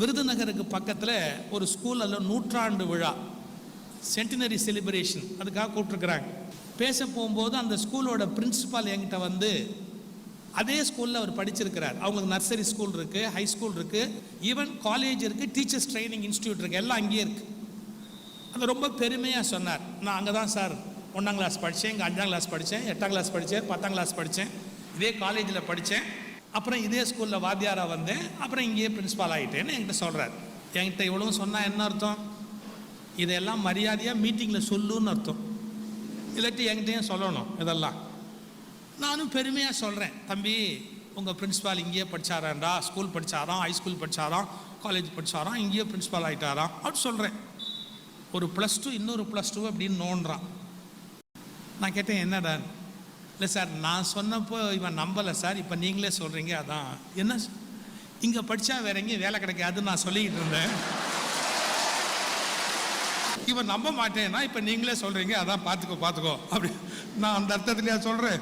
விருதுநகருக்கு பக்கத்தில் ஒரு ஸ்கூலில் நூற்றாண்டு விழா. சென்டினரி செலிப்ரேஷன் அதுக்காக கூப்பிட்ருக்குறாங்க பேச போகும்போது அந்த ஸ்கூலோட பிரின்சிபால் என்கிட்ட வந்து அதே ஸ்கூலில் அவர் படிச்சிருக்கிறார். அவங்களுக்கு நர்சரி ஸ்கூல் இருக்குது ஹை ஸ்கூல் இருக்குது ஈவன் காலேஜ் இருக்குது டீச்சர்ஸ் ட்ரைனிங் இன்ஸ்டியூட் இருக்குது எல்லாம் அங்கேயே இருக்குது அது ரொம்ப பெருமையாக சொன்னார். நான் அங்கே தான் சார் ஒன்றாம் கிளாஸ் படித்தேன் இங்கே அஞ்சாம் கிளாஸ் படித்தேன் எட்டாம் கிளாஸ் படித்தேன் பத்தாம் கிளாஸ் படித்தேன் இதே காலேஜில் படித்தேன் அப்புறம் இதே ஸ்கூலில் வாத்தியாராக வந்தேன். அப்புறம் இங்கேயே பிரின்ஸிபால் ஆகிட்டேன்னு என்கிட்ட சொல்கிறார் என்கிட்ட இவ்வளோ சொன்னால் என்ன அர்த்தம்? இதெல்லாம் மரியாதையாக மீட்டிங்கில் சொல்லுன்னு அர்த்தம். இல்லாட்டி என்கிட்டயும் சொல்லணும் இதெல்லாம். நானும் பெருமையாக சொல்கிறேன் தம்பி உங்கள் பிரின்ஸ்பால் இங்கேயே படிச்சாராண்டா? ஸ்கூல் படிச்சாராம்? ஹை ஸ்கூல் படிச்சாராம்? காலேஜ் படிச்சாராம்? இங்கேயே பிரின்ஸ்பால் ஆகிட்டாராம் அப்படின்னு சொல்கிறேன் ஒரு ப்ளஸ் டூ இன்னொரு ப்ளஸ் டூ அப்படின்னு நோண்டுறான். நான் கேட்டேன் என்னடா? இல்லை சார் நான் சொன்னப்போ இவன் நம்பலை சார் இப்போ நீங்களே சொல்கிறீங்க அதான். என்ன இங்கே படித்தா வேற எங்கேயும் வேலை கிடைக்காதுன்னு நான் சொல்லிக்கிட்டு இருந்தேன். இவன் நம்ப மாட்டேன்னா இப்போ நீங்களே சொல்கிறீங்க அதான் பார்த்துக்கோ பார்த்துக்கோ அப்படி. நான் அந்த அர்த்தத்துலையா சொல்கிறேன்